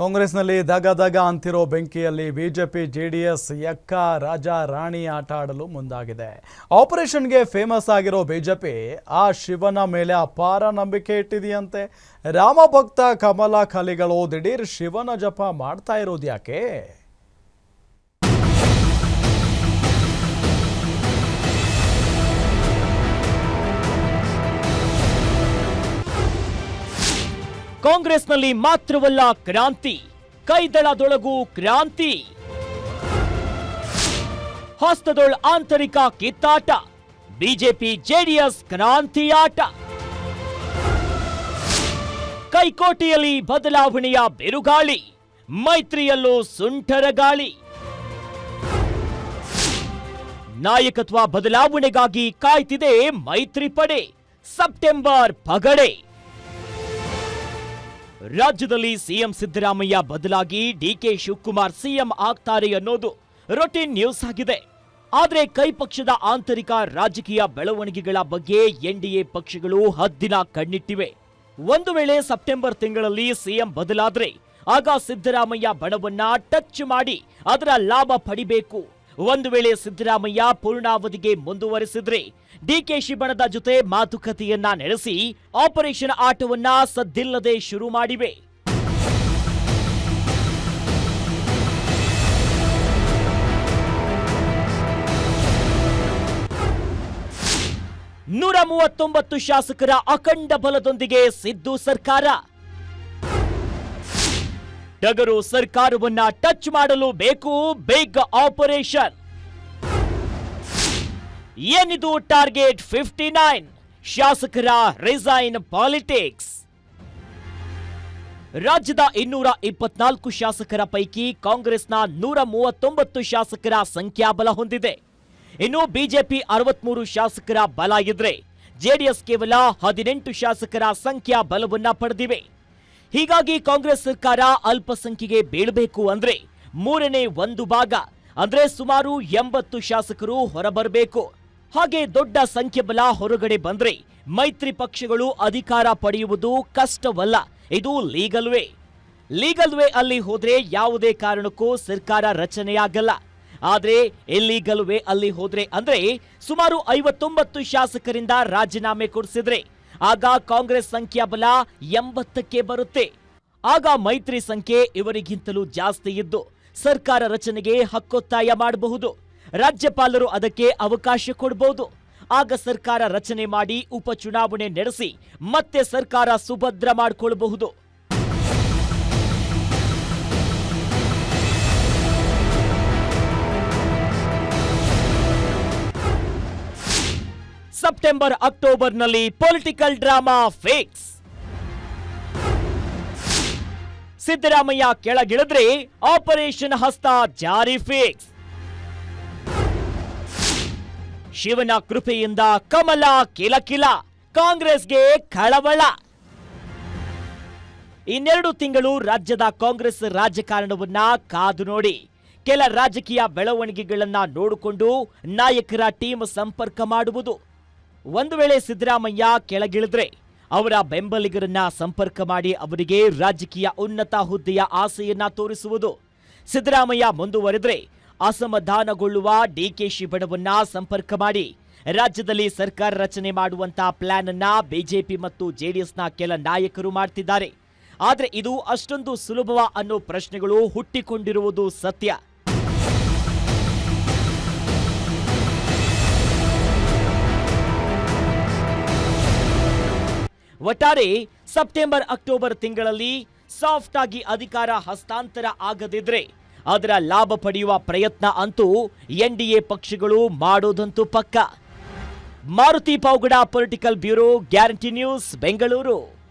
ಕಾಂಗ್ರೆಸ್ನಲ್ಲಿ ದಗದಗ ದಗ ಅಂತಿರೋ ಬೆಂಕಿಯಲ್ಲಿ ಬಿಜೆಪಿ, ಜೆಡಿಎಸ್, ಯಕ್ಕ, ರಾಜ, ರಾಣಿ ಆಟ ಆಡಲು ಮುಂದಾಗಿದೆ. ಆಪರೇಷನ್ಗೆ ಫೇಮಸ್ ಆಗಿರೋ ಬಿಜೆಪಿ, ಆ ಶಿವನ ಮೇಲೆ ಅಪಾರ ನಂಬಿಕೆ ಇಟ್ಟಿದೆಯಂತೆ. ರಾಮಭಕ್ತ ಕಮಲ ಕಲಿಗಳು ದಿಢೀರ್ ಶಿವನ ಜಪ ಮಾಡ್ತಾ ಇರೋದು ಯಾಕೆ ಕಾಂಗ್ರೆಸ್ನಲ್ಲಿ ಮಾತ್ರವಲ್ಲ ಕ್ರಾಂತಿ, ಕೈದಳದೊಳಗು ಕ್ರಾಂತಿ. ಹಸ್ತದೊಳ ಆಂತರಿಕ ಕಿತ್ತಾಟ, ಬಿಜೆಪಿ ಜೆಡಿಎಸ್ ಕ್ರಾಂತಿಯಾಟ. ಕೈಕೋಟಿಯಲ್ಲಿ ಬದಲಾವಣೆಯ ಬಿರುಗಾಳಿ, ಮೈತ್ರಿಯಲ್ಲೂ ಸುಂಟರ ಗಾಳಿ ನಾಯಕತ್ವ ಬದಲಾವಣೆಗಾಗಿ ಕಾಯ್ತಿದೆ ಮೈತ್ರಿ ಪಡೆ ಸೆಪ್ಟೆಂಬರ್ ಪಗಡೆ. ರಾಜ್ಯದಲ್ಲಿ ಸಿಎಂ ಸಿದ್ದರಾಮಯ್ಯ ಬದಲಾಗಿ ಡಿಕೆ ಶಿವಕುಮಾರ್ ಸಿಎಂ ಆಗ್ತಾರೆ ಅನ್ನೋದು ರೊಟೀನ್ ನ್ಯೂಸ್ ಆಗಿದೆ. ಆದರೆ ಕೈ ಪಕ್ಷದ ಆಂತರಿಕ ರಾಜಕೀಯ ಬೆಳವಣಿಗೆಗಳ ಬಗ್ಗೆ ಎನ್ಡಿಎ ಪಕ್ಷಗಳು ಹದ್ದಿನ ಕಣ್ಣಿಟ್ಟಿವೆ. ಒಂದು ವೇಳೆ ಸೆಪ್ಟೆಂಬರ್ ತಿಂಗಳಲ್ಲಿ ಸಿಎಂ ಬದಲಾದ್ರೆ ಆಗ ಸಿದ್ದರಾಮಯ್ಯ ಬಣವನ್ನ ಟಚ್ ಮಾಡಿ ಅದರ ಲಾಭ ಪಡಿಬೇಕು. ಒಂದು ವೇಳೆ ಸಿದ್ದರಾಮಯ್ಯ ಪೂರ್ಣಾವಧಿಗೆ ಮುಂದುವರೆಸಿದ್ರೆ ಡಿಕೆಶಿ ಬಣದ ಜೊತೆ ಮಾತುಕತೆಯನ್ನ ನಡೆಸಿ ಆಪರೇಷನ್ ಆಟವನ್ನ ಸದ್ದಿಲ್ಲದೆ ಶುರು ಮಾಡಿವೆ. ನೂರ ಮೂವತ್ತೊಂಬತ್ತು ಶಾಸಕರ ಅಖಂಡ ಬಲದೊಂದಿಗೆ ಸಿದ್ದು ಸರ್ಕಾರ. ಟಗರು ಸರ್ಕಾರವನ್ನ ಟಚ್ ಮಾಡಲು ಬೇಕು ಬಿಗ್ ಆಪರೇಷನ್ ಏನಿದು ಟಾರ್ಗೆಟ್ ಫಿಫ್ಟಿ ನೈನ್ ಶಾಸಕರ ರಿಸೈನ್ ಪಾಲಿಟಿಕ್ಸ್ ರಾಜ್ಯದ ಇನ್ನೂರ ಇಪ್ಪತ್ನಾಲ್ಕು ಶಾಸಕರ ಪೈಕಿ ಕಾಂಗ್ರೆಸ್ನ ನೂರ ಮೂವತ್ತೊಂಬತ್ತು ಶಾಸಕರ ಸಂಖ್ಯಾಬಲ ಹೊಂದಿದೆ. ಇನ್ನು ಬಿಜೆಪಿ ಅರವತ್ಮೂರು ಶಾಸಕರ ಬಲ ಇದ್ರೆ, ಜೆಡಿಎಸ್ ಕೇವಲ ಹದಿನೆಂಟು ಶಾಸಕರ ಸಂಖ್ಯಾ ಬಲವನ್ನ ಪಡೆದಿವೆ. ಹೀಗಾಗಿ ಕಾಂಗ್ರೆಸ್ ಸರ್ಕಾರ ಅಲ್ಪಸಂಖ್ಯೆಗೆ ಬೀಳಬೇಕು ಅಂದ್ರೆ ಮೂರನೇ ಒಂದು ಭಾಗ, ಅಂದ್ರೆ ಸುಮಾರು ಎಂಬತ್ತು ಶಾಸಕರು ಹೊರಬರಬೇಕು. ಹಾಗೆ ದೊಡ್ಡ ಸಂಖ್ಯೆಬಲ ಹೊರಗಡೆ ಬಂದ್ರೆ ಮೈತ್ರಿ ಪಕ್ಷಗಳು ಅಧಿಕಾರ ಪಡೆಯುವುದು ಕಷ್ಟವಲ್ಲ, ಇದು ಲೀಗಲ್ ವೇ ಲೀಗಲ್ ವೇ ಅಲ್ಲಿ ಹೋದ್ರೆ ಯಾವುದೇ ಕಾರಣಕ್ಕೂ ಸರ್ಕಾರ ರಚನೆಯಾಗಲ್ಲ. ಆದ್ರೆ ಇಲ್ಲೀಗಲ್ ವೇ ಅಲ್ಲಿ ಹೋದ್ರೆ ಅಂದ್ರೆ ಸುಮಾರು ಐವತ್ತೊಂಬತ್ತು ಶಾಸಕರಿಂದ ರಾಜೀನಾಮೆ ಕೊಡಿಸಿದ್ರೆ ಆಗ ಕಾಂಗ್ರೆಸ್ ಸಂಖ್ಯಾಬಲ ಎಂಬತ್ತಕ್ಕೆ ಬರುತ್ತೆ. ಆಗ ಮೈತ್ರಿ ಸಂಖ್ಯೆ ಇವರಿಗಿಂತಲೂ ಜಾಸ್ತಿ ಇದ್ದು ಸರ್ಕಾರ ರಚನೆಗೆ ಹಕ್ಕೊತ್ತಾಯ ಮಾಡಬಹುದು. ರಾಜ್ಯಪಾಲರು ಅದಕ್ಕೆ ಅವಕಾಶ ಕೊಡಬಹುದು ಆಗ ಸರ್ಕಾರ ರಚನೆ ಮಾಡಿ ಉಪಚುನಾವಣೆ ನಡೆಸಿ ಮತ್ತೆ ಸರ್ಕಾರ ಸುಭದ್ರ ಮಾಡಿಕೊಳ್ಳಬಹುದು ಸೆಪ್ಟೆಂಬರ್, ಅಕ್ಟೋಬರ್ನಲ್ಲಿ ಪೊಲಿಟಿಕಲ್ ಡ್ರಾಮಾ ಫಿಕ್ಸ್. ಸಿದ್ದರಾಮಯ್ಯ ಕೆಳಗಿಳಿದ್ರೆ ಆಪರೇಷನ್ ಹಸ್ತ ಜಾರಿ ಫಿಕ್ಸ್. ಶಿವನ ಕೃಪೆಯಿಂದ ಕಮಲ ಕಿಲಕಿಲ, ಕಾಂಗ್ರೆಸ್ಗೆ ಕಳವಳ. ಇನ್ನೆರಡು ತಿಂಗಳು ರಾಜ್ಯದ ಕಾಂಗ್ರೆಸ್ ರಾಜಕಾರಣವನ್ನ ಕಾದು ನೋಡಿ, ಕೆಲ ರಾಜಕೀಯ ಬೆಳವಣಿಗೆಗಳನ್ನ ನೋಡಿಕೊಂಡು ನಾಯಕರ ಟೀಮ್ ಸಂಪರ್ಕ ಮಾಡುವುದು. ಒಂದು ವೇಳೆ ಸಿದ್ದರಾಮಯ್ಯ ಕೆಳಗಿಳಿದ್ರೆ ಅವರ ಬೆಂಬಲಿಗರನ್ನ ಸಂಪರ್ಕ ಮಾಡಿ ಅವರಿಗೆ ರಾಜಕೀಯ ಉನ್ನತ ಹುದ್ದೆಯ ಆಸೆಯನ್ನ ತೋರಿಸುವುದು. ಸಿದ್ದರಾಮಯ್ಯ ಮುಂದುವರೆದ್ರೆ ಅಸಮಾಧಾನಗೊಳ್ಳುವ ಡಿಕೆಶಿ ಬಣವನ್ನ ಸಂಪರ್ಕ ಮಾಡಿ ರಾಜ್ಯದಲ್ಲಿ ಸರ್ಕಾರ ರಚನೆ ಮಾಡುವಂತಹ ಪ್ಲಾನ್ ಅನ್ನ ಬಿಜೆಪಿ ಮತ್ತು ಜೆಡಿಎಸ್ನ ಕೆಲ ನಾಯಕರು ಮಾಡ್ತಿದ್ದಾರೆ. ಆದರೆ ಇದು ಅಷ್ಟೊಂದು ಸುಲಭವ ಅನ್ನೋ ಪ್ರಶ್ನೆಗಳು ಹುಟ್ಟಿಕೊಂಡಿರುವುದು ಸತ್ಯ. ಒಟ್ಟಾರೆ ಸೆಪ್ಟೆಂಬರ್, ಅಕ್ಟೋಬರ್ ತಿಂಗಳಲ್ಲಿ ಸಾಫ್ಟ್ ಆಗಿ ಅಧಿಕಾರ ಹಸ್ತಾಂತರ ಆಗದಿದ್ರೆ ಅದರ ಲಾಭ ಪಡೆಯುವ ಪ್ರಯತ್ನ ಅಂತೂ ಎನ್ಡಿಎ ಪಕ್ಷಗಳು ಮಾಡೋದಂತೂ ಪಕ್ಕ. Maruti Pavagada political bureau, guarantee news, Bengaluru.